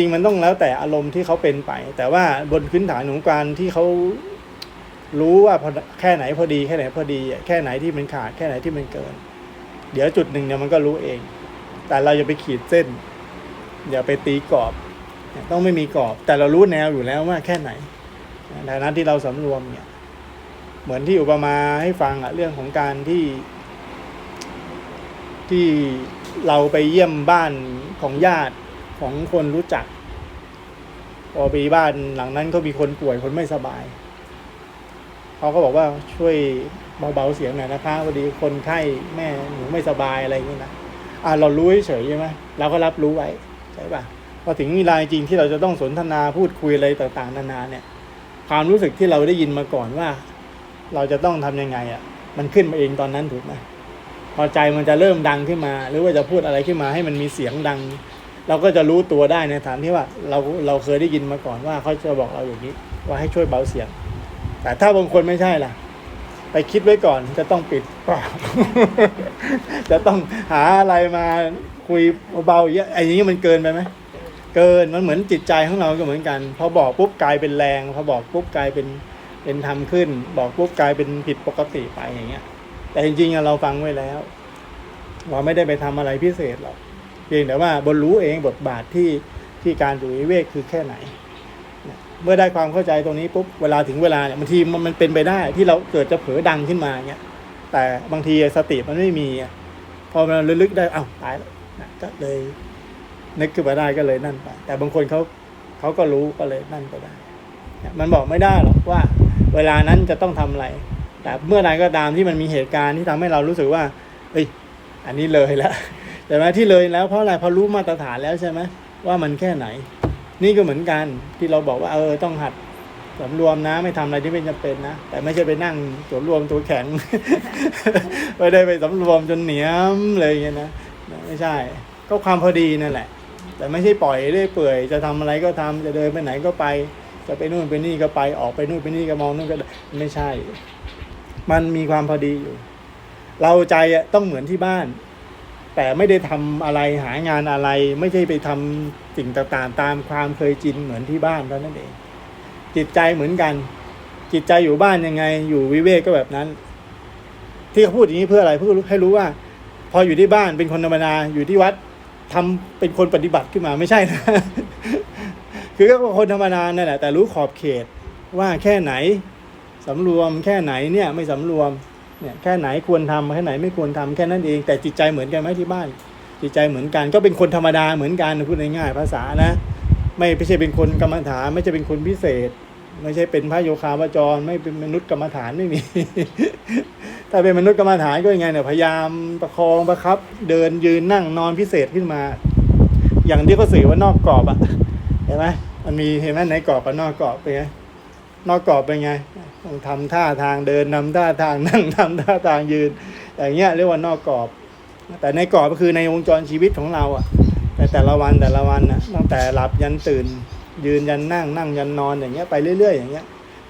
จริงมันต้องแล้วแต่อารมณ์ที่เขาเป็นไป แต่ว่าบนพื้นฐานของการที่เขารู้ว่าพอแค่ไหนพอดี แค่ไหนพอดี แค่ไหนที่มันขาด แค่ไหนที่มันเกิน เดี๋ยวจุดหนึ่งเนี่ยมันก็รู้เอง แต่เราอย่าไปขีดเส้น อย่าไปตีกรอบ ต้องไม่มีกรอบ แต่เรารู้แนวอยู่แล้วว่าแค่ไหนในฐานะที่เราสำรวมเนี่ย เหมือนที่อุปมาให้ฟังอะเรื่องของการที่ ที่เราไปเยี่ยมบ้านของญาติ ของคนรู้จักพอไปบ้านหลังนั้นก็มีคนป่วยคนไม่สบาย เขาก็บอกว่าช่วยเบาๆเสียงหน่อยนะคะพอดีคนไข้แม่หนูไม่สบายอะไรอย่างนี้นะอ่าเรารู้เฉยใช่ไหมเราก็รับรู้ไว้ใช่ป่ะพอถึงเวลาจริงที่เราจะต้องสนทนาพูดคุยอะไรต่างๆ นานาเนี่ย ความรู้สึกที่เราได้ยินมาก่อนว่า เราจะต้องทำยังไงอะ มันขึ้นมาเองตอนนั้นถูกไหมพอใจมันจะเริ่มดังขึ้นมา หรือว่าจะพูดอะไรขึ้นมาให้มันมีเสียงดัง เราก็จะรู้ตัวได้ในฐานที่ว่าเราเราเคยได้ยินมาก่อนว่าเขาจะบอกเราอย่างนี้ ว่าให้ช่วยเบาเสียง แต่ถ้าบางคนไม่ใช่ล่ะ ไปคิดไว้ก่อนจะต้องปิดปากจะต้องหาอะไรมาคุยเบาๆเยอะไอ้อย่างนี้มันเกินไปไหมเกินมันเหมือนจิตใจของเราก็เหมือนกัน พอบอกปุ๊บกลายเป็นแรงพอบอกปุ๊บกลายเป็นเป็นธรรมขึ้น บอกปุ๊บกลายเป็นผิดปกติไปอย่างเงี้ย แต่จริงๆเราฟังไว้แล้ว เราไม่ได้ไปทำอะไรพิเศษหรอก พียงแต่ว่าบนรู้เองบทบาทที่ที่การอยู่วิเวกคือแค่ไหน เมื่อได้ความเข้าใจตรงนี้ปุ๊บเวลาถึงเวลาเนี่ยบางทีมันมันเป็นไปได้ที่เราเกิดจะเผลอดังขึ้นมาเงี้ยแต่บางทีสติมันไม่มี พอมันระลึกได้อ้าวตายแล้วก็เลยนึกขึ้นมาได้ก็เลยนั่นไป แต่บางคนเขาเขาก็รู้ก็เลยนั่นไปได้ มันบอกไม่ได้หรอกว่า เวลานั้นจะต้องทำอะไร แต่เมื่อใดก็ตามที่มันมีเหตุการณ์ที่ทำให้เรารู้สึกว่า เอ้ย อันนี้เลยแล้ว แต่ไหมที่เลยแล้วเพราะอะไรเพราะรู้มาตรฐานแล้วใช่ไหมว่ามันแค่ไหน นี่ก็เหมือนกันที่เราบอกว่าเออต้องหัดสำรวมนะไม่ทำอะไรที่ไม่จำเป็นนะแต่ไม่ใช่ไปนั่งสำรวมตัวแข็งไม่ได้ไปสำรวมจนเหนียมเลยอย่างเงี้ยนะไม่ใช่ ก็ความพอดีนั่นแหละ แต่ไม่ใช่ปล่อยเรื่อยเปื่อยจะทำอะไรก็ทำจะเดินไปไหนก็ไป จะไปนู่นไปนี่ก็ไปออกไปนู่นไปนี่ก็มองนู่นก็ได้ไม่ใช่ มันมีความพอดีอยู่ เราใจอะต้องเหมือนที่บ้าน แต่ไม่ได้ทำอะไรหางานอะไร ไม่ใช่ไปทำสิ่งต่างๆ ตามความเคยชินเหมือนที่บ้านเท่านั้นเอง จิตใจเหมือนกัน จิตใจอยู่บ้านยังไง อยู่วิเวกก็แบบนั้น ที่เขาพูดอย่างนี้เพื่ออะไรเพื่อให้รู้ว่า พออยู่ที่บ้านเป็นคนธรรมดาอยู่ที่วัดทำเป็นคนปฏิบัติขึ้นมาไม่ใช่นะคือก็คนธรรมดานั่นแหละแต่รู้ขอบเขตว่าแค่ไหนสำรวมแค่ไหนเนี่ยไม่สำรวม เนี่ยแค่ไหนควรทำแค่ไหนไม่ควรทำแค่นั้นเอง แต่จิตใจเหมือนกันไหมที่บ้าน จิตใจเหมือนกัน ก็เป็นคนธรรมดาเหมือนกันพูดง่ายๆภาษานะ ไม่ไม่ใช่เป็นคนกรรมฐานไม่ใช่เป็นคนพิเศษ ไม่ใช่เป็นพระโยคาวจร ไม่เป็นมนุษย์กรรมฐานไม่มี ถ้าเป็นมนุษย์กรรมฐานก็ยังไงเนี่ยพยายามประคองประครับ เดินยืนนั่งนอนพิเศษขึ้นมา อย่างที่เขาสื่อว่านอกกรอบอะเห็นไหมมันมีเห็นไหมไหนกรอบกับนอกกรอบเป็นไงนอกกรอบเป็นไง ต้องทำท่าทางเดินนำท่าทางนั่งทำท่าทางยืน อย่างเงี้ยเรียกว่านอกกรอบ แต่ในกรอบก็คือในวงจรชีวิตของเราอะแต่แต่ละวันแต่ละวันนะตั้งแต่หลับยันตื่น ยืนยันนั่งนั่งยันนอนอย่างเงี้ยไปเรื่อย ๆ อย่างเงี้ย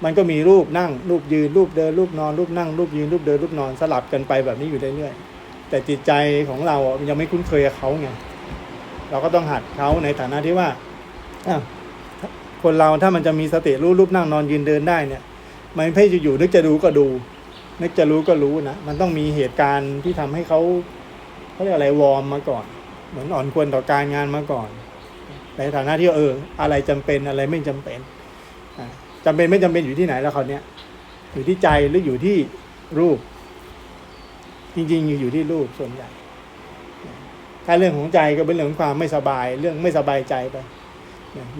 มันก็มีรูปนั่งรูปยืนรูปเดินรูปนอนรูปนั่งรูปยืนรูปเดินรูปนอนสลับกันไปแบบนี้อยู่เรื่อยๆแต่จิตใจของเราอะยังไม่คุ้นเคยกับเขาไงเราก็ต้องหัดเขาในฐานะที่ว่าคนเราถ้ามันจะมีสติรู้รูปนั่งนอนยืนเดินได้เนี่ย มันไม่ใช่อยู่นึกจะดูก็ดู นึกจะรู้ก็รู้นะมันต้องมีเหตุการณ์ที่ทำให้เขาเขาเรียกอะไรวอร์มมาก่อน เหมือนอ่อนควรต่อการงานมาก่อน ในฐานะที่เออ อะไรจำเป็นอะไรไม่จำเป็นอะจำเป็นไม่จำเป็นอยู่ที่ไหนแล้วเขาวเนี้ยอยู่ที่ใจหรืออยู่ที่รูป จริงๆ อยู่อยู่ที่รูปส่วนใหญ่ถ้าเรื่องของใจก็เป็นเรื่องของความไม่สบาย เรื่องไม่สบายใจไป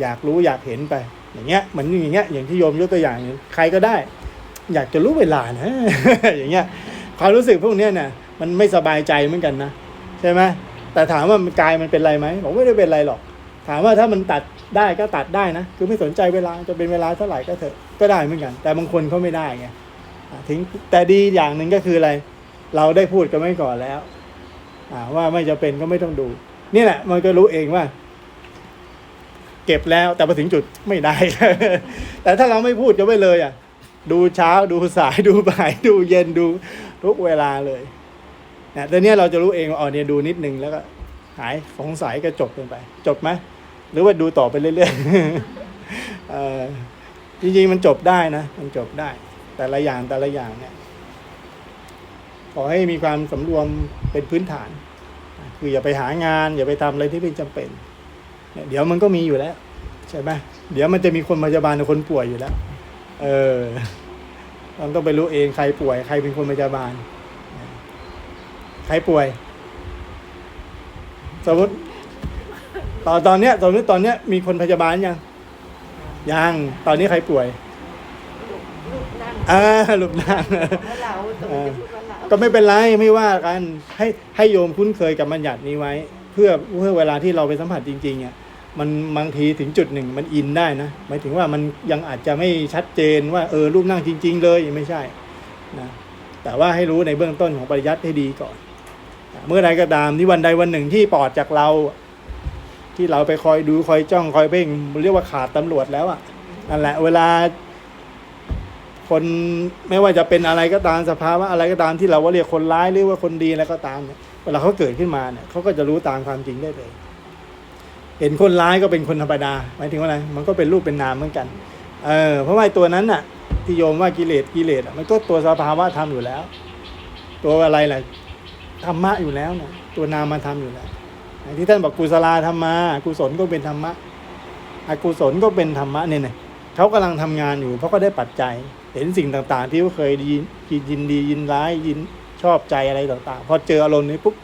อยากรู้อยากเห็นไป อย่างเงี้ยเหมือนอย่างเงี้ยอย่างที่โยมยกตัวอย่างอย่างใครก็ได้ อยากจะรู้เวลานะอย่างเงี้ยความรู้สึกพวกเนี้ยเนี่ยมันไม่สบายใจเหมือนกันนะใช่ไหมแต่ถามว่ามันกายมันเป็นไรไหมบอกไม่ได้เป็นไรหรอก ถามว่าถ้ามันตัดได้ก็ตัดได้นะ คือไม่สนใจเวลาจะเป็นเวลาเท่าไหร่ก็เถอะก็ได้เหมือนกัน แต่บางคนเขาไม่ได้ไงอะถึงแต่ดีอย่างหนึ่งก็คืออะไร เราได้พูดกันไว้ก่อนแล้วว่าไม่จะเป็นก็ไม่ต้องดู นี่แหละมันก็รู้เองว่า ก็บแล้ว แต่พอถึงจุดไม่ได้ แต่ถ้าเราไม่พูดจะไว้เลยอะ ดูเช้าดูสายดูบ่ายดูเย็นดูทุกเวลาเลยนะแต่เนี้ยเราจะรู้เองว่าอ๋อเนี่ยดูนิดนึงแล้วก็หายสงสัยก็จบกันไป จบไหมหรือว่าดูต่อไปเรื่อยๆจริงๆมันจบได้นะ มันจบได้ แต่ละอย่างแต่ละอย่างเนี่ยขอให้มีความสำรวมเป็นพื้นฐาน คืออย่าไปหางาน อย่าไปทำอะไรที่เป็นจำเป็น เนี่ยเดี๋ยวมันก็มีอยู่แล้ว ใช่ไหมเดี๋ยวมันจะมีคนพยาบาลกับคนป่วยอยู่แล้ว เออเราต้องไปรู้เองใครป่วย ใครเป็นคนพยาบาล ใครป่วย สมมติตอนตอนเนี้ยสมมติตอนเนี้ยมีคนพยาบาลยังยังตอนนี้ใครป่วยลูกนั่งอ่าหลุมนั่งว่าเราตรงนี้จะพูดว่าเราก็ไม่เป็นไรไม่ว่ากัน ให้ให้โยมคุ้นเคยกับบัญญัตินี้ไว้ เพื่อเพื่อเวลาที่เราไปสัมผัสจริงๆอะ มันบางทีถึงจุดหนึ่งมันอินได้นะหมายถึงว่ามันยังอาจจะไม่ชัดเจนว่าเออรูปนั่งจริง ๆ เลยไม่ใช่นะแต่ว่าให้รู้ในเบื้องต้นของปริยัติให้ดีก่อนนะเมื่อใดก็ตามที่วันใดวันหนึ่งที่ปลอดจากเรา ที่เราไปคอยดูคอยจ้องคอยเพ่งเรียกว่าขาดตำรวจแล้วอะนั่นแหละเวลา คนไม่ว่าจะเป็นอะไรก็ตามสภาวะอะไรก็ตามที่เราว่าเรียกคนร้ายหรือว่าคนดีอะไรก็ตามเนี่ยเวลาเขาเกิดขึ้นมาเนี่ยเขาก็จะรู้ตามความจริงได้เลย เห็นคนร้ายก็เป็นคนธรรมดาหมายถึงว่าอะไรมันก็เป็นรูปเป็นนามเหมือนกันเออเพราะว่าตัวนั้นน่ะที่โยมว่ากิเลสกิเลสมันก็ตัวสภาวะธรรมอยู่แล้ว ตัวอะไรแหละธรรมะอยู่แล้วเนี่ยตัวนามธรรมอยู่แล้วที่ท่านบอกกุศลาธรรมะกุศลก็เป็นธรรมะอกุศลก็เป็นธรรมะเนี่ยนะเขากำลังทำงานอยู่เพราะก็ได้ปัจจัย เห็นสิ่งต่างๆ ที่เขาเคยดียินดียินร้ายยินชอบใจอะไรต่างๆ พอเจออารมณ์นี้ปุ๊บ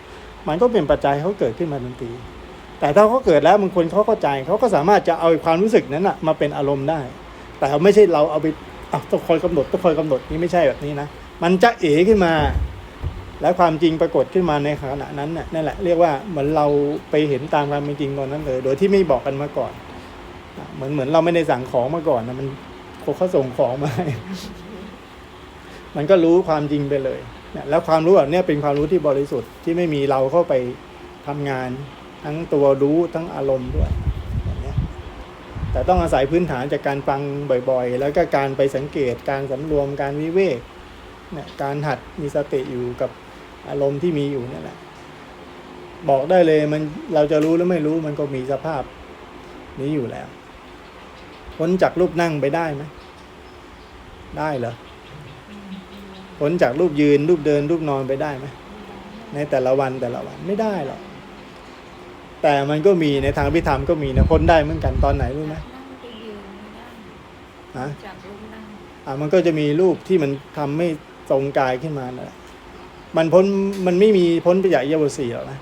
มันก็เป็นปัจจัยเขาเกิดขึ้นมาทันที แต่ถ้าเขาเกิดแล้วบางคนเขาเข้าใจเขาก็สามารถจะเอาความรู้สึกนั้นนะมาเป็นอารมณ์ได้ แต่ไม่ใช่เราเอาไปอะต้องคอยกำหนดต้องคอยกำหนดนี่ไม่ใช่แบบนี้นะมันจะเอ๋ขึ้นมา และความจริงปรากฏขึ้นมาในขณะนั้นน่ะนั่นแหละเรียกว่าเหมือนเราไปเห็นตามความเป็นจริงตอนนั้นเลย โดยที่ไม่บอกกันมาก่อนเหมือนเหมือนเราไม่ได้สั่งของมาก่อนนะมันเขาส่งของมามันก็รู้ความจริงไปเลยแล้วความรู้แบบนี้เป็นความรู้ที่บริสุทธิ์ที่ไม่มีเราเข้าไปทำงาน ทั้งตัวรู้ทั้งอารมณ์ด้วย แต่ต้องอาศัยพื้นฐานจากการฟังบ่อยๆ แล้วก็การไปสังเกตการสำรวมการวิเวกเนี่ยการหัดมีสติอยู่กับอารมณ์ที่มีอยู่นั่แหละ บอกได้เลยมันเราจะรู้หรือไม่รู้มันก็มีสภาพนี้อยู่แล้วพ้นจากรูปนั่งไปได้ไหมได้เหรอพ้นจากรูปยืนรูปเดินรูปนอนไปได้ไหมในแต่ละวันแต่ละวันไม่ได้หรอก แต่มันก็มีในทางพิธรรมก็มีนะพ้นได้เหมือนกันตอนไหนรู้ไหมฮะอ่ามันก็จะมีรูปที่มันทำไม่ทรงกายขึ้นมาน่ะมันพ้นมันไม่มีพ้นไปจากอิริยาบถสี่หรอกนะ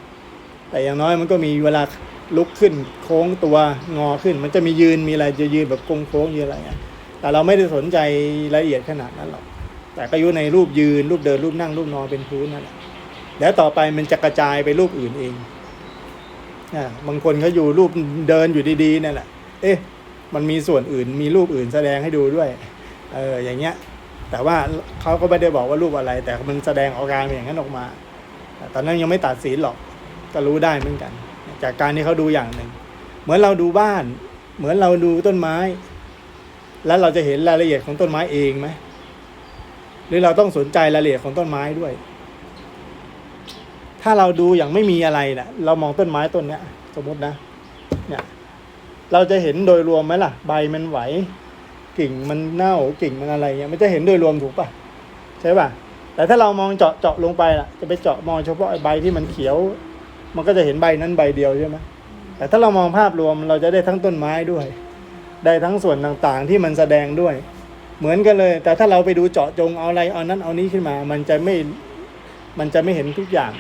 แต่อย่างน้อยมันก็มีเวลาลุกขึ้นโค้งตัวงอขึ้น มันจะมียืนมีอะไรจะยืนแบบโค้งโค้งยืนอะไรเงี้ยแต่เราไม่ได้สนใจรายละเอียดขนาดนั้นหรอกแต่ก็อยู่ในรูปยืนรูปเดินรูปนั่งรูปนอนเป็นพื้นนั่นแหละแล้วต่อไปมันจะกระจายไปรูปอื่นเอง อ่าบางคนเขาอยู่รูปเดินอยู่ดีๆนั่นแหละ เอ๊ะ มันมีส่วนอื่น มีรูปอื่นแสดงให้ดูด้วย เออ อย่างเงี้ย แต่ว่าเขาก็ไม่ได้บอกว่ารูปอะไร แต่มันแสดงอาการอย่างนั้นออกมาแต่ตอนนั้นยังไม่ตัดสินหรอก ก็รู้ได้เหมือนกัน จากการที่เขาดูอย่างหนึ่ง เหมือนเราดูบ้าน เหมือนเราดูต้นไม้ แล้วเราจะเห็นรายละเอียดของต้นไม้เองไหม หรือเราต้องสนใจรายละเอียดของต้นไม้ด้วย ถ้าเราดูอย่างไม่มีอะไรนะเรามองต้นไม้ต้นเนี้ย สมมตินะ เนี่ย เราจะเห็นโดยรวมไหมล่ะ ใบมันไหว กิ่งมันเน่ากิ่งมันอะไรเงี้ยมันจะเห็นโดยรวมถูกปะใช่ปะแต่ถ้าเรามองเจาะเจาะลงไปล่ะ จะไปเจาะมองเฉพาะใบที่มันเขียว มันก็จะเห็นใบนั้นใบเดียวใช่ไหมแต่ถ้าเรามองภาพรวมเราจะได้ทั้งต้นไม้ด้วย ได้ทั้งส่วนต่างๆที่มันแสดงด้วย เหมือนกันเลย แต่ถ้าเราไปดูเจาะจงเอาอะไรเอานั้นเอานี้ขึ้นมา มันจะไม่มันจะไม่เห็นทุกอย่าง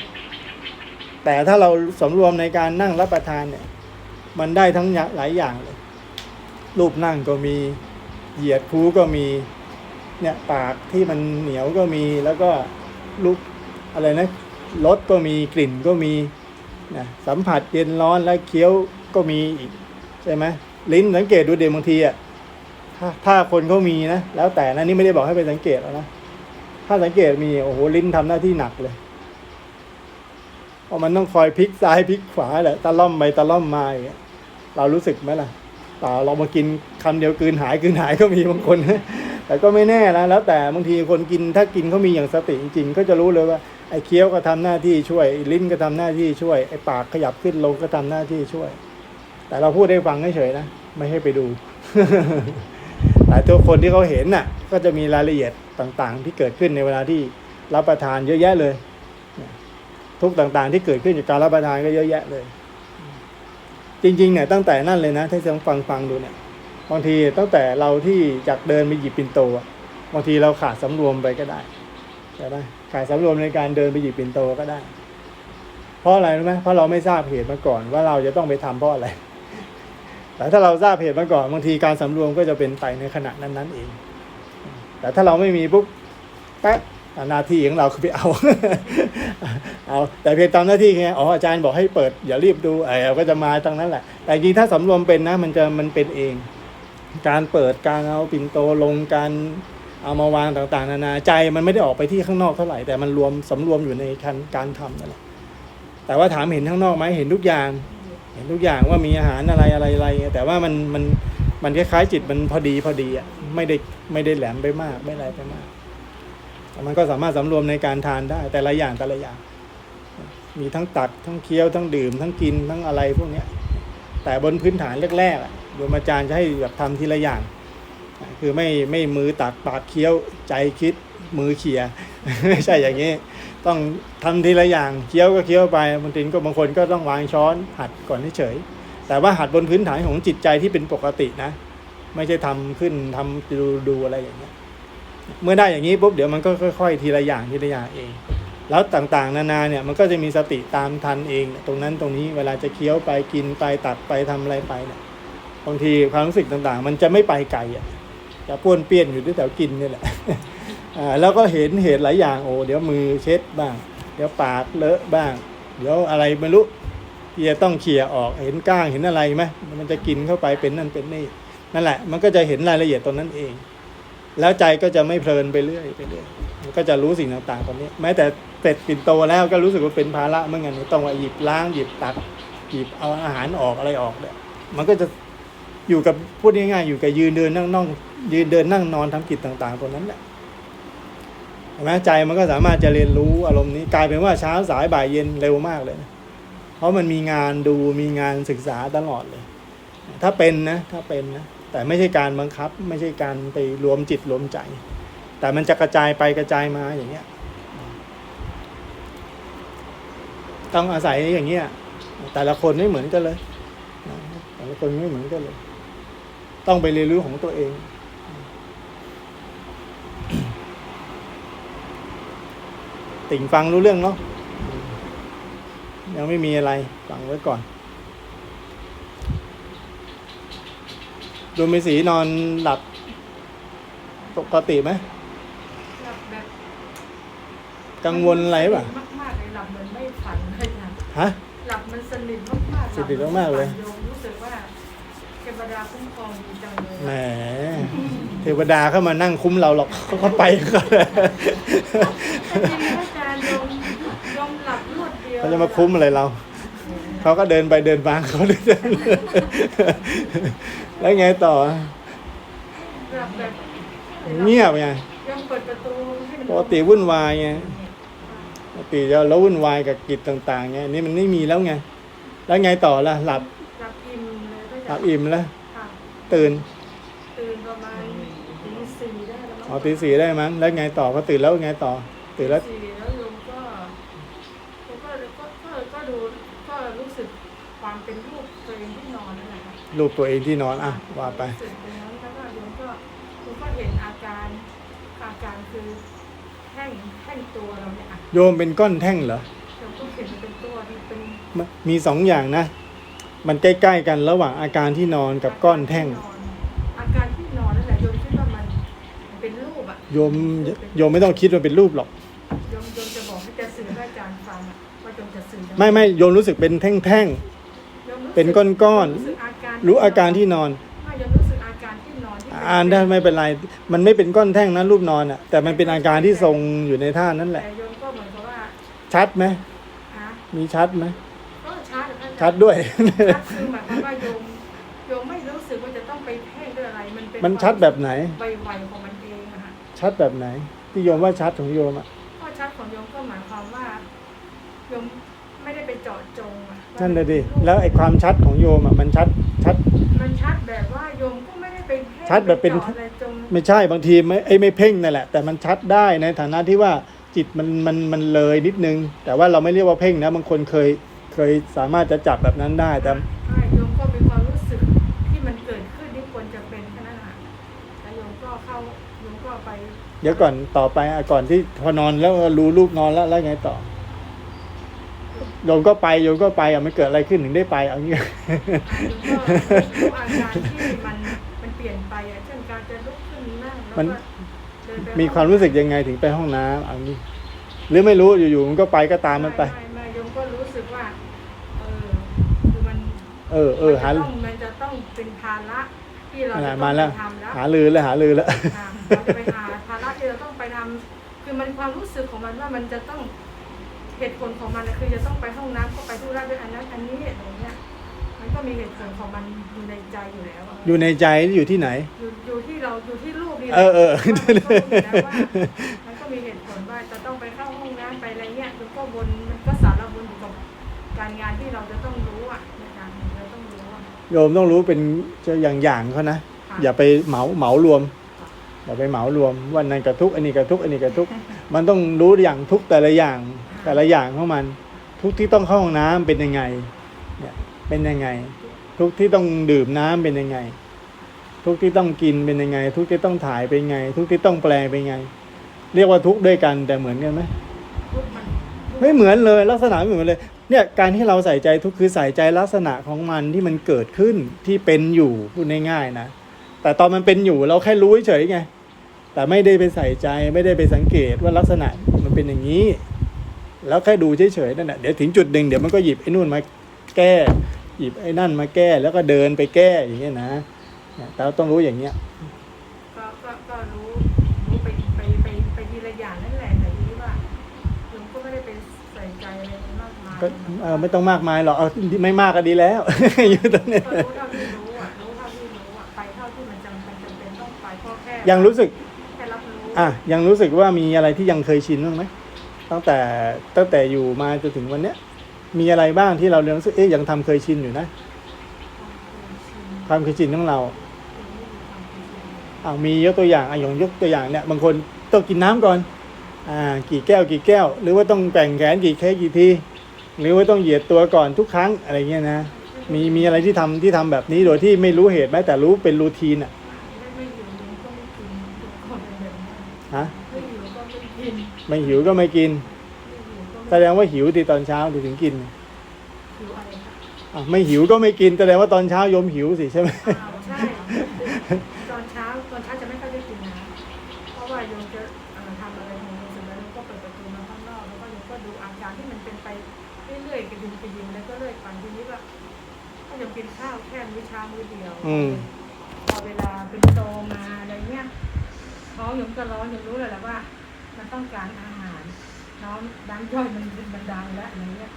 แต่ถ้าเราสำรวมในการนั่งรับประทานเนี่ย มันได้ทั้งหลายอย่างเลย รูปนั่งก็มี เหยียดคูก็มี เนี่ยปากที่มันเหนียวก็มี แล้วก็รูปอะไรนะรสก็มีกลิ่นก็มีนะสัมผัสเย็นร้อนแล้วเคี้ยวก็มีอีกใช่ไหมลิ้นสังเกตดูเดี๋ยวบางทีอะถ้าถ้าคนเขามีนะแล้วแต่นะนี่ไม่ได้บอกให้ไปสังเกตแล้วนะถ้าสังเกตมีโอ้โหลิ้นทำหน้าที่หนักเลย เพราะมันต้องคอยพลิกซ้ายพลิกขวาแหละตะล่อมไปตะล่อมมาอย่างเงี้ยเรารู้สึกไหมล่ะต่อเรามากินคำเดียวกืนหายกืนหายก็มีบางคน แต่ก็ไม่แน่นะแล้วแต่บางทีคนกินถ้ากินเขามีอย่างสติจริงๆ ก็จะรู้เลยว่าไอ้เคี้ยวก็ทำหน้าที่ช่วย ลิ้นก็ทำหน้าที่ช่วยไอ้ปากขยับขึ้นลงก็ทำหน้าที่ช่วย แต่เราพูดให้ฟังเฉยๆนะไม่ให้ไปดูแต่ตัวคนที่เขาเห็นน่ะ ก็จะมีรายละเอียดต่างๆ ที่เกิดขึ้นในเวลาที่รับประทานเยอะแยะเลย ทุกต่าง ๆ ที่เกิดขึ้นจากการรับประทานก็เยอะแยะเลย จริงๆเนี่ยตั้งแต่นั่นเลยนะถ้าลองฟังฟังดูเนี่ยบางทีตั้งแต่เราที่จากเดินไปหยิบปินโตอะบางทีเราขาดสำรวมไปก็ได้ใช่ไหมขาดสำรวมในการเดินไปหยิบปินโตก็ได้ เพราะอะไรรู้ไหมเพราะเราไม่ทราบเหตุมาก่อนว่าเราจะต้องไปทำเพราะอะไรแต่ถ้าเราทราบเหตุมาก่อนบางทีการสำรวมก็จะเป็นไปในขณะนั้นๆเอง แต่ถ้าเราไม่มีปุ๊บแป๊บ หน้าที่ของเราคือไปเอา เอาแต่เพียงตามหน้าที่ไงอ๋ออาจารย์บอกให้เปิดอย่ารีบดูไอ้เราก็จะมาตรงนั้นแหละ แต่จริงถ้าสำรวมเป็นนะมันจะมันเป็นเอง การเปิดการเอาปิ่นโตลงการเอามาวางต่างๆ นานาใจมันไม่ได้ออกไปที่ข้างนอกเท่าไหร่แต่มันรวมสำรวมอยู่ในการการทำนั่นแหละแต่ว่าถามเห็นข้างนอกไหมเห็นทุกอย่าง เห็นทุกอย่างว่ามีอาหารอะไรอะไรอะไรแต่ว่ามันมันมันคล้ายๆจิตมันพอดีพอดีอะไม่ได้ไม่ได้แหลมไปมากไม่อะไรไปมาก มันก็สามารถสำรวมในการทานได้ แต่ละอย่างแต่ละอย่าง มีทั้งตัดทั้งเคี้ยวทั้งดื่ม ทั้งกินทั้งอะไรพวกเนี้ยแต่บนพื้นฐานแรกๆโยมอาจารย์จะให้แบบทำทีละอย่าง คือไม่ไม่มือตักปากเคี้ยวใจคิดมือเขี่ยไม่ใช่อย่างนี้ ต้องทำทีละอย่างเคี้ยวก็เคี้ยวไปบางทีก็บางคนก็ต้องวางช้อนหัดก่อนเฉยแต่ว่าหัดบนพื้นฐานของจิตใจที่เป็นปกตินะ ไม่ใช่ทำขึ้นทำดูดูอะไรอย่างเงี้ย เมื่อได้อย่างนี้ปุ๊บเดี๋ยวมันก็ค่อย ๆ ทีละอย่างทีละอย่างเอง แล้วต่างๆ นานาเนี่ยมันก็จะมีสติตามทันเอง ตรงนั้นตรงนี้เวลาจะเคี้ยวไปกินไปตัดไปทำอะไรไปเนี่ยบางทีความรู้สึกต่างๆ มันจะไม่ไปไกลอะจะป้วนเปี้ยนอยู่ที่แถวกินนี่แหละอ่าแล้วก็เห็นเหตุหลายอย่างโอ้เดี๋ยวมือเช็ดบ้าง เดี๋ยวปากเลอะบ้าง เดี๋ยวอะไรไม่รู้ที่จะต้องเขี่ยออกเห็นก้างเห็นอะไรไหมมันจะกินเข้าไปเป็นนั่นเป็นนี่นั่นแหละ มันก็จะเห็นรายละเอียดตรงนั้นเอง แล้วใจก็จะไม่เพลินไปเรื่อยไปเรื่อยก็จะรู้สิ่งต่างๆตรงนี้ แม้แต่เสร็จปิ่นโตแล้วก็รู้สึกว่าเป็นภาระเมื่อนกันต้องมาหยิบล้างหยิบตักหยิบเอาอาหารออกอะไรออกเนี่ยมันก็จะอยู่กับพูดง่ายๆอยู่กับยืนเดินนั่งนองยืนเดินนั่งนอนทำกิจต่างๆตรงนั้นแหละเห็นไหมใจมันก็สามารถจะเรียนรู้อารมณ์นี้กลายเป็นว่าเช้าสายบ่ายเย็นเร็วมากเลยนะเพราะมันมีงานดูมีงานศึกษาตลอดเลย ถ้าเป็นนะ ถ้าเป็นนะ แต่ไม่ใช่การบังคับ ไม่ใช่การไปรวมจิตรวมใจ แต่มันจะกระจายไปกระจายมาอย่างเงี้ยต้องอาศัยอย่างเงี้ยแต่ละคนไม่เหมือนกันเลยแต่ละคนไม่เหมือนกันเลย ต้องไปเรียนรู้ของตัวเองติ่งฟังรู้เรื่องเนาะยังไม่มีอะไรฟังไว้ก่อน ดูมีสีนอนหลับปกติไหมหลับแบบกังวลอะไรป่ะมากๆเลยหลับเหมือนไม่ฝันเลยนะฮะ หลับมันสนิทมากๆสนิทมากๆเลยโยมรู้สึกว่าเทวดาคุ้มครองดีจังเลยแหมเทวดาเข้ามานั่งคุ้มเราหรอกเขาก็ไปก็จริงๆอาจารย์โยมโยมหลับรวดเดียวเขาจะมาคุ้มอะไรเรา เขาก็เดินไปเดินมาเขาเดิน แล้วไงต่อ หลับแบบเงียบไงโยมเปิดประตูให้มันปกติวุ่นวายไงปกติจะแล้ววุ่นวายกับกิจต่างๆไงอันนี่มันไม่มีแล้วไง แล้วไงต่อล่ะหลับหลับอิ่มเลยก็หลับอิ่มแล้ว ค่ะตื่นตื่นประมาณตีสี่ได้แล้วมั้งอ๋อตีสี่ได้มั้ง แล้วไงต่อพอตื่นแล้วไงต่อ ตื่นแล้ว สี่แล้วโยมก็โยมก็ก็ก็ก็ดูก็รู้สึกความเป็นลูกตัวเองที่นอนนั่นแห ละค่ะรูปตัวเองที่นอนอะว่าไปรู้สึกตรงนั้นแล้วก็โยมก็โยมก็เห็นอาการอาการคือแห้งแห้งตัวเราเนี่ยอะโยมเป็นก้อนแท่งเหรอโยมก็เห็นเป็นตัวที่เป็นมีสองอย่างนะ มันใกล้ๆกันระหว่างอาการที่นอนกับก้อนแท่ง อาการที่นอนนั่นแหละโยมคิดว่ามันเป็นรูปอะโยมโยมไม่ต้องคิดว่าเป็นรูปหรอก โยมโยมจะบอกให้จะสื่อให้อาจารย์ฟังอะว่าโยมจะสื่อยังงไม่ไม่โยมรู้สึกเป็นแท่งโยมรู้สึเป็นก้อนๆ รู้สึกอากา รๆรู้อาการที่นอนไม่โยมรู้สึกอาการที่นอนที่เป็อ่านได้ไม่เป็นไร มันไม่เป็นก้อนแท่งนะรูปนอนอะ แต่มันเป็นอาการที่ทรงอยู่ในท่านั่นแหละแต่โยมก็เหมือนกับว่าชัดไหมฮะมีชัดไหมก็ชัดอะท่านชัดด้วย ชัดคือหมายความว่าโยมโยมไม่รู้สึกว่าจะต้องไปเพ่งด้วยอะไร มันเป็นมันชัดแบบไหนไวๆของมันเองอะฮะชัดแบบไหน ที่โยมว่าชัดของโยมอะข้อชัดของโยมก็หมายความว่าโยมไม่ได้ไปเจาะจงอะนั่นเลยดิแล้วไอ้ความชัดของโยมอะมันชัด ชัด มันชัดแบบว่าโยมก็ไม่ได้ไปเพ่งชัดแบบเป็นจาะอะไรจงไม่ใช่บางทีไม่ไอ้ไม่เพ่งนั่นแหละ แต่มันชัดได้ในฐานะที่ว่าจิตมันมันมันเลยนิดนึง แต่ว่าเราไม่เรียกว่าเพ่งนะบางคนเคยเคยสามารถจะจับแบบนั้นได้แต่ ใช่โยมก็มีความรู้สึกที่มันเกิดขึ้นที่ควรจะเป็นแค่นั้นแหละแล้วโยมก็เข้าโยมก็ไป เดี๋ยวก่อนต่อไปอะก่อนที่พอนอนแล้วรู้ลูกนอนแล้วแล้วไงต่อ โยมก็ไปโยมก็ไปอะมันเกิดอะไรขึ้นถึงได้ไปเอางี้อ่าโยมก็รู้อาการที่มันมันเปลี่ยนไปอะเช่นการจะลุกขึ้นนั่งแล้วมันก็เดินไปมีความรู้สึกยังไงถึงไปห้องน้ำเอางี้ หรือไม่รู้อยู่ๆมันก็ไปก็ตามมันไปไม่ไม่ไม่โยมก็รู้สึกว่าเออคือมันเออเออหามันจะต้องมันจะต้องเป็นภาระที่เราขจะนาดต้องมาแล้วไปทำแล้วหาลือแล้วหาลือแล้วค่ะเราจะไปหาภาระที่เราต้องไปทำคือมันความรู้สึกของมันว่ามันจะต้อง เหตุผลของมันนะคือจะต้องไปห้องน้ำก็ไปธุระด้วยอันนั้นอันนี้อย่างเงี้ยมันก็มีเหตุผลของมันอยู่ในใจอยู่แล้วอะอยู่ในใจอยู่ที่ไหน อยู่อยู่ที่เราอยู่ที่ลูกนี่แหละเออเออ ว่ามันก็รู้อยู่แล้วว่ามันก็มีเหตุผลว่าจะต้องไปเข้าห้องน้ำไปอะไรเงี้ยมันก็วนมันก็สารวนอยู่กับการงานที่เราจะต้องรู้อะในการเราต้องรู้อะโยมต้องรู้เป็นจะอย่างอย่างๆเขานะ ค่ะ อย่าไปเหมาเหมารวม อย่าไปเหมารวมวันนั้นกระทุกอันนี้กระทุกอันนี้กระทุก มันต้องรู้อย่างทุกแต่ละอย่าง แต่ละอย่างของมัน ทุกที่ต้องเข้าห้องน้ำเป็นยังไงเนี่ยเป็นยังไง ทุกที่ต้องดื่มน้ำเป็นยังไง ทุกที่ต้องกินเป็นยังไง ทุกที่ต้องถ่ายเป็นไง ทุกที่ต้องแปลเป็นไง เรียกว่าทุกด้วยกันแต่เหมือนกันไหมทุกมันไม่เหมือนเลยลักษณะไม่เหมือนเลยเนี่ยการที่เราใส่ใจทุกคือใส่ใจลักษณะของมันที่มันเกิดขึ้นที่เป็นอยู่พูดง่ายๆนะแต่ตอนมันเป็นอยู่เราแค่รู้เฉยๆไงแต่ไม่ได้ไปใส่ใจไม่ได้ไปสังเกตว่าลักษณะมันเป็นอย่างนี้ แล้วแค่ดูเฉยๆนั่นแหละเดี๋ยวถึงจุดหนึ่งเดี๋ยวมันก็หยิบไอ้นู่นมาแก้ หยิบไอ้นั่นมาแก้ แล้วก็เดินไปแก้อย่างเงี้ยนะเนี่ยแต่เราต้องรู้อย่างเงี้ยก็ก็ก็รู้รู้ไปไปไปไปทีละอย่างนั่นแหละแต่ทีนี้ว่าโยมก็ไม่ได้ไปใส่ใจอะไรมันมากมายก็เออไม่ต้องมากมายหรอกเอาที่ไม่มากก็ดีแล้วอยู่ตรงเนี้ยก็รู้เท่าที่รู้อะรู้เท่าที่รู้อะไปเท่าที่มันจำเป็นจำเป็นต้องไปเพราะแค่ยังรู้สึกแค่รับรู้อะยังรู้สึกว่ามีอะไรที่ยังเคยชินบ้างไหม ตั้งแต่ตั้งแต่อยู่มาจนถึงวันเนี้ย มีอะไรบ้างที่เราเรียนรู้สึกเอ๊ยยังทำเคยชินอยู่นะความเคยชินของเราอ่ามียกตัวอย่างอะอย่างยกตัวอย่างเนี่ยบางคนต้องกินน้ำก่อน อ่า กี่แก้วกี่แก้ว หรือว่าต้องแบ่งแขนกี่แค่กี่ทีหรือว่าต้องเหยียดตัวก่อนทุกครั้งอะไรเงี้ยนะมีมีอะไรที่ทำที่ทำแบบนี้โดยที่ไม่รู้เหตุไหมแต่รู้เป็นรูทีนอะ ไม่หิวก็ไม่กินทุกคนเป็นแบบนั้น ฮะ ไม่หิวก็ไม่กิน ไม่หิวก็ไม่กินไม่หิวก็แสดงว่าหิวทีตอนเช้าถึงกินหิวอะไรคะอะไม่หิวก็ไม่กินแสดงว่าตอนเช้าโยมหิวสิใช่ไหมอ้าวใช่ตอนเช้าตอนเช้าจะไม่ค่อยได้กินนะเพราะว่าโยมจะเอ่อทำอะไรของโยมเสร็จแล้วโยมก็เปิดประตูมาข้างนอกแล้วก็โยมก็ดูอาการที่มันเป็นไปเรื่อยๆกระยุมกระยิมแล้วก็เรื่อยไปทีนี้ก็ถ้าโยมกินข้าวแค่มื้อเช้ามื้อเดียวอืมพอเวลาเป็นโตมาอะไรเงี้ยท้องโยมก็ร้อนโยมรู้เลยแหละว่ามัน ต้องการอาหารน้องน้ำย่อยมันมันดังแล้วอะไรเงี้ย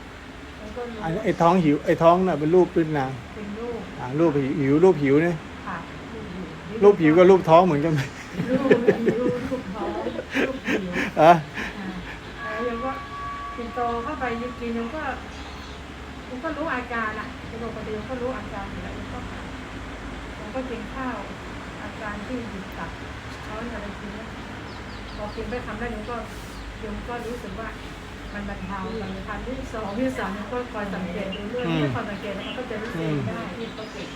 แล้วก็รู้อันไอ้ท้องหิวไอ้ท้องน่ะเป็นรูปพื้นนางเป็นลูกอ่ารูปหิวหิวรูปหิวเนี่ยค่ะรูปหิวกับรูปท้องเหมือนกันไหมลูกหิวลูกท้องลูกหิวอะอ่าแล้วยังก็กินโตเข้าไปยังกินยังก็ยังก็รู้อาการอะปกติยังก็รู้อาการอยู่แล้วยังก็ยังก็กินข้าวอาการที่หยุดตักช้อนอะไรกินเนี่ย พอกินไปทำได้ยังก็ยังก็รู้สึกว่ามันบรรเทาหลังทานที่สองที่สามยังก็คอยสังเกตดูเรื่อยๆไม่คอยสังเกตแล้วมันก็จะรู้สึกได้ที่เขาเก็บ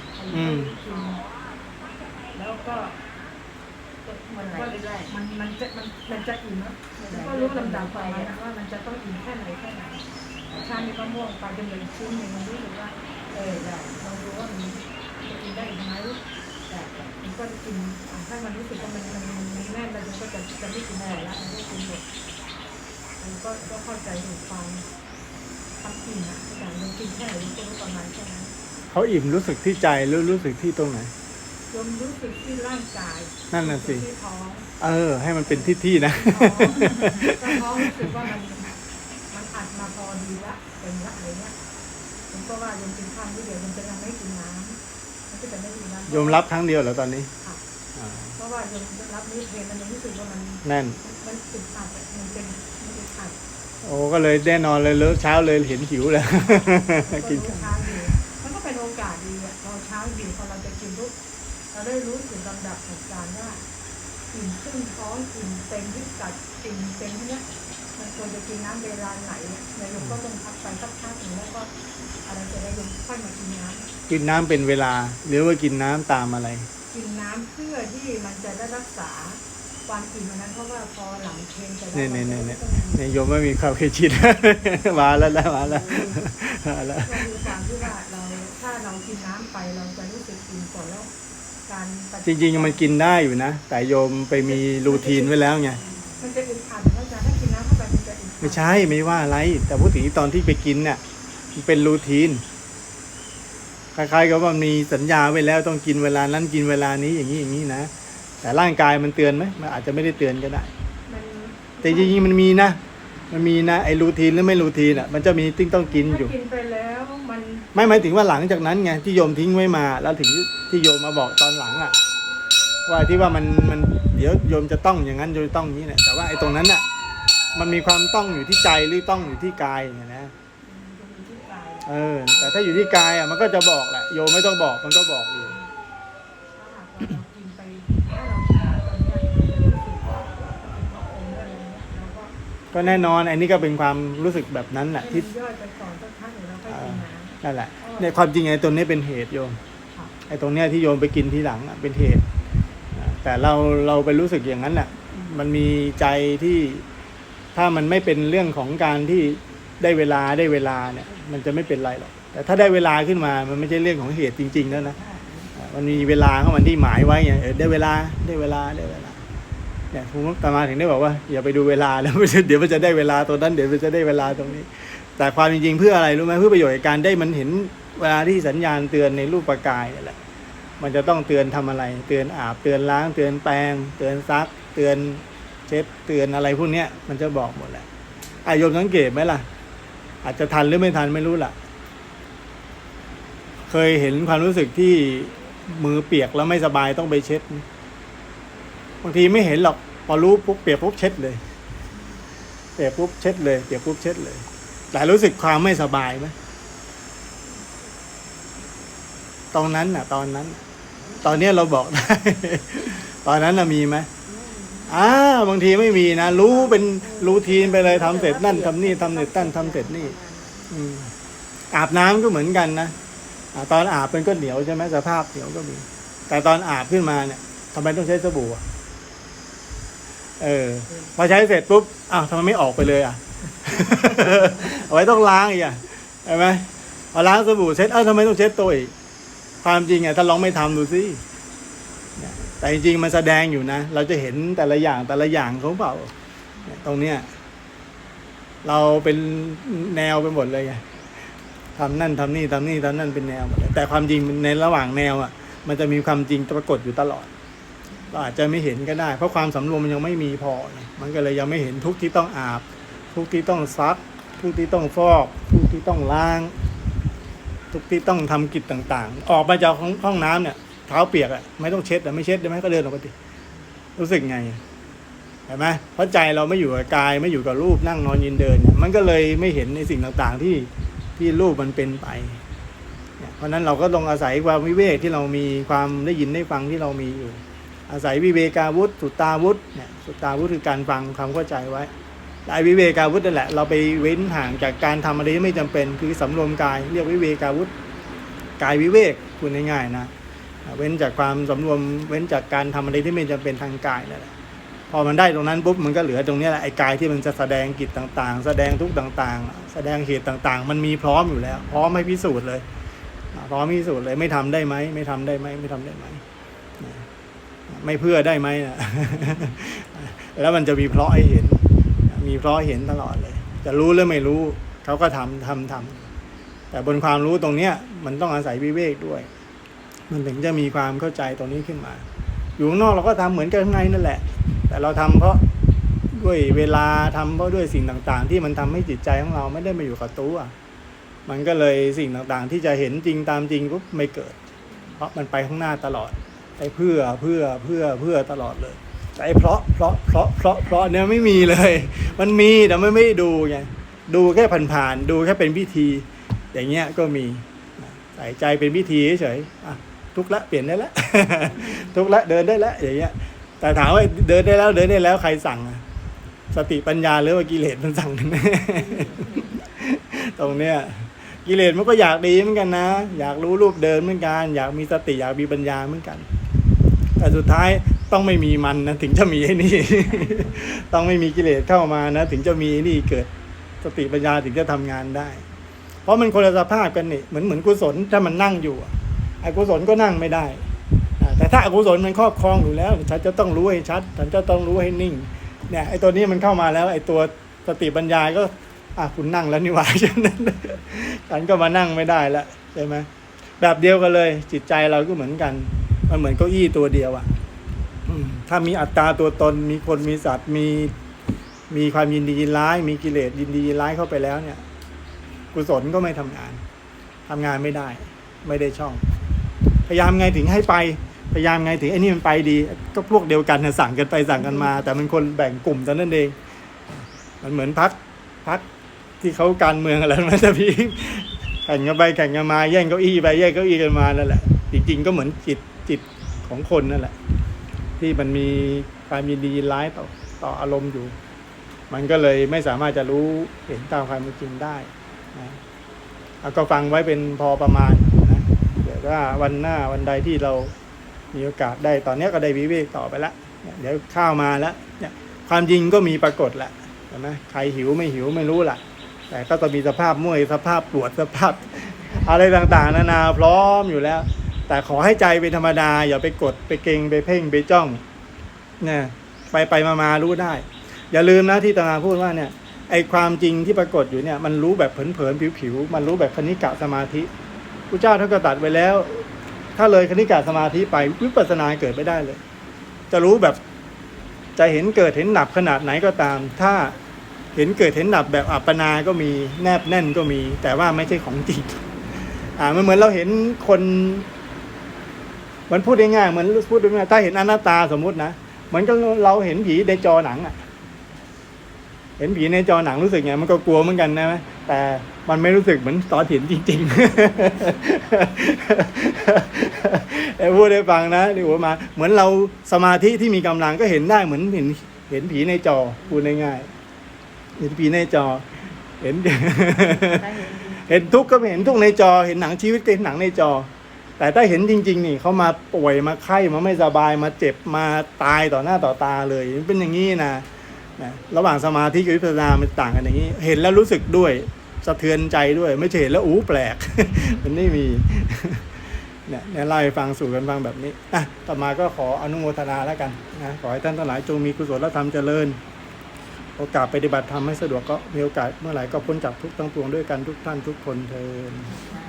กินแล้วก็มันไหลไปได้มันมันจะมันมันจะอิ่มแล้วแล้วก็รู้ลำดับไปนะว่ามันจะต้องอิ่มแค่ไหนแค่ไหนชามีมะม่วงไปจนเหลือชิ้นหนึ่งมันรู้สึกว่าเออได้ลองดูว่ามันจะกินได้อีกไหมแต่มัน ก็จะกินอะถ้ามันรู้สึกว่ามันมันมันแน่นแล้วมันก็จะจะไม่กินอะไรละมันก็กินหมดมันก็ก็เข้าใจถึงความทำกินอะแต่มันกินแค่ไหนมันก็รู้ประมาณแค่นั้นเขาอิ่มรู้สึกที่ใจหรือรู้สึกที่ตรงไหนรวมรู้สึกที่ร่างกายนั่นน่ะสิรู้กที่ท้องเออ ให้มันเป็นที่ที่นะก็ท้องรู้สึกว่ามันมันอัดมาพอดีละเป็นละอะไรเงี้ยผมก็ว่าโยมกินข้าวนิดเดียวมันจะยังไม่กินน้ำ มันก็จะไม่กินน้ำโยมรับครั้งเดียวเหรอตอนนี้ค่ะอ่าเพราะว่าโยมรับนิดเดียวมันยังรู้สึกว่ามันแน่น มันอึดอัดอะมันเป็นมันอึดอัดโอ้ก็เลยแน่นอนเลยเลิกเช้าเลยเห็นหิวเลยก็กินรู้เช้าดีมันก็เป็นโอกาสดีอะเราเช้าดีพอเราจะกินปุ๊บเราได้รู้ถึงลำดับเหตุการณ์ว่ากินขึ้นท้องกินเต็มที่กัดกินเต็มที่เนี้ยมันควรจะกินน้ำเวลาไหนเนี่ยนายกก็ต้องพักไปสักพักหนึ่งแล้วก็ อะไรจะได้ยมค่อยมากินน้ำกินน้ำเป็นเวลา หรือว่ากินน้ำตามอะไรกินน้ำเพื่อที่มันจะได้รักษาความอิ่มอันนั้นเพราะว่าพอหลังเพลนจะได้เนี่ยเนี่ยเนี่ยมัเนี่ยจะเนี่ยโยมไม่มีความเคยชิน มาแล้วนะมาแล้วมาแล้ว ก็คือความที่ว่าเราถ้าเรากินน้ำไปเราจะรู้สึกอิ่มก่อนแล้ว การปฏิจริงๆมันกินได้อยู่นะ แต่โยมไปมีรูทีนไว้แล้วไง มันจะอึดอัดเพราะจะถ้ากินน้ำเข้าไปมันจะอึดอัด ไม่ใช่ไม่ว่าอะไร แต่พูดถึงตอนที่ไปกินเนี่ย มันเป็นรูทีนคล้ายๆกับว่ามีสัญญาไว้แล้วต้องกินเวลานั้นกินเวลานี้อย่างนี้อย่างนี้นะแต่ร่างกายมันเตือนไหมมันอาจจะไม่ได้เตือนก็ได้มันแต่จริงๆมันมีนะ มันมีนะไอ้รูทีนหรือไม่รูทีนอะ มันจะมีติ้งต้องกินอยู่ถ้ากินไปแล้วมันไม่หมายถึงว่าหลังจากนั้นไงที่โยมทิ้งไว้มา แล้วถึงที่โยมมาบอกตอนหลังอะ ว่าที่ว่ามันมันเดี๋ยวโยมจะต้องอย่างนั้นโยมจะต้องอย่างนี้เนี่ยแต่ว่าไอ้ตรงนั้นอะมันมีความต้องอยู่ที่ใจหรือต้องอยู่ที่กายเนี่ยนะจะมีที่กาย เออ แต่ถ้าอยู่ที่กายอะมันก็จะบอกแหละ โยมไม่ต้องบอกมันก็บอกอยู่ถ้าหากว่าเรากินไปถ้าเรากินไปตอนเนี้ยมันจะรู้สึกว่าเป็นพระองค์อะไรเงี้ยเราก็ก็แน่นอนอันนี้ก็เป็นความรู้สึกแบบนั้นแหละให้ที่มันย่อยไปก่อนสักพักหนึ่งแล้วค่อยกินน้ำนั่นแหละเนี่ยความจริงไอ้ตัวนี้เป็นเหตุโยมค่ะไอ้ตรงเนี้ยที่โยมไปกินทีหลังอะเป็นเหตุอ่าแต่เราเราไปรู้สึกอย่างนั้นน่ะ มันมีใจที่ถ้ามันไม่เป็นเรื่องของการที่ได้เวลาได้เวลาเนี่ย มันจะไม่เป็นไรหรอกแต่ถ้าได้เวลาขึ้นมามันไม่ใช่เรื่องของเหตุจริงๆแล้วนะมันมีเวลาของมันที่หมายไว้ไงเออได้เวลาได้เวลาได้เวลาเนี่ยภูมิตามาถึงได้บอกว่าอย่าไปดูเวลาแล้วเดี๋ยวมันจะได้เวลาตรงนั้นเดี๋ยวมันจะได้เวลาตรงนี้ แต่ความจริงๆเพื่ออะไรรู้ไหมเพื่อประโยชน์ในการได้มันเห็นเวลาที่สัญญาณเตือนในรูปประกายนี่แหละมันจะต้องเตือนทำอะไร เตือนอาบเตือนล้างเตือนแปรงเตือนซัก เตือนเช็ดเตือนอะไรพวกเนี้ยมันจะบอกหมดแหละอายมสังเกตไหมล่ะ อาจจะทันหรือไม่ทันไม่รู้ล่ะ เคยเห็นความรู้สึกที่มือเปียกแล้วไม่สบายต้องไปเช็ดบางทีไม่เห็นหรอก พอรู้ปุ๊บเปียกปุ๊บเช็ดเลย เปียกปุ๊บเช็ดเลยเปียกปุ๊บเช็ดเลย แต่รู้สึกความไม่สบายไหมตรงนั้นน่ะ ตอนนั้น ตอนนี้เราบอกได้ ตอนนั้นน่ะมีไหม อ่าบางทีไม่มีนะ รู้เป็นรูทีนไปเลยทำเสร็จนั่นทำนี่ทำเสร็จนั่นทำเสร็จนี่ อืมอาบน้ำก็เหมือนกันนะอตอนอาบเป็นก็เหนียวใช่ไหมสภาพเหนียวก็มี แต่ตอนอาบขึ้นมาเนี่ยทำไมต้องใช้สบู่เออ พอใช้เสร็จปุ๊บอ้าวทำไมไม่ออกไปเลยอะเอาไว้ต้องล้างอีกอะใช่ไหมพอล้างสบู่เช็ดเอ้าทำไมต้องเช็ดตัวอีกความจริงอะถ้าลองไม่ทำดูสิเนี่ แต่จริงๆมันแสดงอยู่นะ เราจะเห็นแต่ละอย่างแต่ละอย่างเขาเปล่า ตรงเนี้ยเราเป็นแนวไปหมดเลยไงทำนั่นทำนี่ทำนี่ทำนั่นเป็นแนวหมดเลยแต่ความจริงในระหว่างแนวอะ มันจะมีความจริงปรากฏอยู่ตลอดเราอาจจะไม่เห็นก็ได้ เพราะความสำรวมมันยังไม่มีพอ มันก็เลยยังไม่เห็นทุกที่ต้องอาบ ทุกที่ต้องซัก ทุกที่ต้องฟอก ทุกที่ต้องล้าง ทุกที่ต้องทำกิจต่างๆ ออกมาจากห้องห้องน้ำเนี่ย เท้าเปียกอะไม่ต้องเช็ดแต่ไม่เช็ดได้ไหมก็เดินออกไปดิรู้สึกไงเห็นไหมเพราะใจเราไม่อยู่กับกายไม่อยู่กับรูปนั่งนอนยืนเดิน มันก็เลยไม่เห็นในสิ่งต่างๆที่ที่รูปมันเป็นไปเนี่ยเพราะนั้นเราก็ต้องอาศัยความวิเวกที่เรามีความได้ยินได้ฟังที่เรามีอยู่ อาศัยวิเวกาวุธสุตตาวุธเนี่ยสุตตาวุธคือการฟังความเข้าใจไว้ไอ้วิเวกาวุธนั่นแหละเราไปเว้นห่างจากการทำอะไรที่ไม่จำเป็น คือสำรวมกายเรียกวิเวกาวุธกายวิเวกพูดง่ายๆนะ เว้นจากความสำรวมเว้นจากการทำอะไรที่ไม่จำเป็นทางกายนั่นแหละพอมันได้ตรงนั้นปุ๊บมันก็เหลือตรงนี้แหละไอ้กายที่มันจะแสดงกิจต่างๆ แสดงทุกต่างๆ แสดงเหตุต่างๆ มันมีพร้อมอยู่แล้ว พร้อมให้พิสูจน์เลยพร้อมพิสูจน์เลยไม่ทำได้ไหมไม่ทำได้ไหมไม่ทำได้ไหมไม่เพื่อได้ไหมนะแล้วมันจะมีเพราะให้เห็น มีเพราะเห็นตลอดเลย จะรู้หรือไม่รู้เขาก็ทำทำทำแต่บนความรู้ตรงเนี้ยมันต้องอาศัยวิเวกด้วย มันถึงจะมีความเข้าใจตรงนี้ขึ้นมา อยู่ข้างนอกเราก็ทำเหมือนกันข้างในนั่นแหละ แต่เราทำเพราะด้วยเวลาทำเพราะด้วยสิ่งต่างๆ ที่มันทำให้จิตใจของเราไม่ได้มาอยู่กับตัว มันก็เลยสิ่งต่างๆ ที่จะเห็นจริงตามจริงปุ๊บไม่เกิด เพราะมันไปข้างหน้าตลอดไปเพื่อเพื่อเพื่อเพื่อตลอดเลยแต่ไอ้เพราะเพราะเพราะเพราะเพราะเนี่ยไม่มีเลย มันมีแต่ไม่ไม่ดูไงดูแค่ผ่านๆดูแค่เป็นพิธี อย่างเงี้ยก็มีใส่ใจเป็นพิธีเฉยๆอะ ทุกละเปลี่ยนได้แล้วทุกละเดินได้แล้วอย่างเงี้ย แต่ถามว่าเดินได้แล้วเดินได้แล้วใครสั่ง สติปัญญาหรือว่ากิเลสมันสั่งกันแน่ตรงเนี้ยกิเลสมันก็อยากดีเหมือนกันนะ อยากรู้รูปเดินเหมือนกัน อยากมีสติอยากมีปัญญาเหมือนกัน แต่สุดท้ายต้องไม่มีมันนะถึงจะมีไอ้นี่ ต้องไม่มีกิเลสเข้ามานะ ถึงจะมีไอ้นี่เกิดสติปัญญาถึงจะทำงานได้ เพราะมันคนละสภาพกันนี่เหมือนเหมือนกุศลถ้ามันนั่งอยู่ อกุศลก็นั่งไม่ได้ แต่ถ้าอกุศลมันครอบครองอยู่แล้วฉันจะต้องรู้ให้ชัด ฉันจะต้องรู้ให้นิ่ง เนี่ยไอ้ตัวนี้มันเข้ามาแล้ว ไอ้ตัวสติปัญญาก็อะคุณนั่งแล้วนี่หว่าฉันฉันก็มานั่งไม่ได้ล้วใช่ไหมแบบเดียวกันเลย จิตใจเราก็เหมือนกัน มันเหมือนเก้าอี้ตัวเดียวอะอืมถ้ามีอัตตราตัวตนมีคนมีสัตว์มีมีความยินดียินร้าย มีกิเลสยินดียินร้ายเข้าไปแล้วเนี่ย กุศลก็ไม่ทำงานทำงานไม่ได้ ไม่ได้ช่อง พยายามไงถึงให้ไป พยายามไงถึงไอ้นี่มันไปดี ก็พวกเดียวกันนะสั่งกันไปสั่งกันมา แต่มันคนแบ่งกลุ่มต่นั่นเอง มันเหมือนพักพักที่เขาการเมืองอะไรมันจะพี่แข่งกันไปแข่งกันมาแย่งเก้าอี้ไปแย่งเก้าอี้กันมานั่นแหละ จริงๆก็เหมือนจิตจิตของคนนั่นแหละ ที่มันมีความยินดียินร้ายต่อต่ออารมณ์อยู่ มันก็เลยไม่สามารถจะรู้เห็นตามความเป็นจริงได้นะก็ฟังไว้เป็นพอประมาณ ว่าวันหน้าวันใดที่เรามีโอกาสได้ตอนนี้ก็ได้วิเวกต่อไปละเนี่ยเดี๋ยวข้าวมาแล้วเนี่ยความจริงก็มีปรากฏแหละใช่ไหมใครหิวไม่หิวไม่รู้ล่ะ แต่ก็ต้องมีสภาพม่วยสภาพปวดสภาพ อะไรต่างๆ นานาพร้อมอยู่แล้ว แต่ขอให้ใจเป็นธรรมดา อย่าไปกดไปเกรงไปเพ่งไปจ้องเนี่ยไปไปมามารู้ได้ อย่าลืมนะที่ตมาพูดว่าเนี่ยไอความจริงที่ปรากฏอยู่เนี่ยมันรู้แบบเผินๆผิวๆมันรู้แบบคณิกะสมาธิ พระเจ้าท่านก็ตัดไว้แล้ว ถ้าเลยคณิกะสมาธิไปวิปัสสนาเกิดไม่ได้เลย จะรู้แบบจะเห็นเกิดเห็นหนับขนาดไหนก็ตาม ถ้าเห็นเกิดเห็นหนับแบบอัปปนา ก็มีแนบแน่นก็มี แต่ว่าไม่ใช่ของจริงอ่ามันเหมือนเราเห็นคนมันพูดง่ายๆเหมือนพูดง่ายถ้าเห็นอนัตตาสมมุตินะเหมือนกับเราเห็นผีในจอหนังอะ เห็นผีในจอหนังรู้สึกไงมันก็กลัวเหมือนกันนะไหมแต่มันไม่รู้สึกเหมือนตอนเห็นจริงๆไอ้พูดให้ฟังนะนี่หัวมา เหมือนเราสมาธิที่มีกำลังก็เห็นได้เหมือนเห็นเห็นผีในจอพูดง่ายๆเห็นผีในจอ เห็นถ้าเห็นจริงเห็นทุกข์ก็เห็นทุกข์ในจอ เห็นหนังชีวิตก็เห็นหนังในจอ แต่ถ้าเห็นจริง ๆ นี่เขามาป่วยมาไข้มาไม่สบายมาเจ็บมาตายต่อหน้าต่อตาเลยมันเป็นอย่างนี้นะ นะระหว่างสมาธิกับวิปัสสนามันต่างกันอย่างนี้ เห็นแล้วรู้สึกด้วยสะเทือนใจด้วย ไม่เห็นแล้วอู้แปลก มันไม่มีเนี่ยเนี่ยเล่าให้ฟังสู่กันฟังแบบนี้อะต่อมาก็ขออนุโมทนาแล้วกันนะขอให้ท่านทั้งหลายจงมีกุศลธรรมเจริญ โอกาสปฏิบัติธรรมให้สะดวกก็มีโอกาสเมื่อไหร่ก็พ้นจากทุกข์ทั้งปวงด้วยกันทุกท่านทุกคนเทินอ่า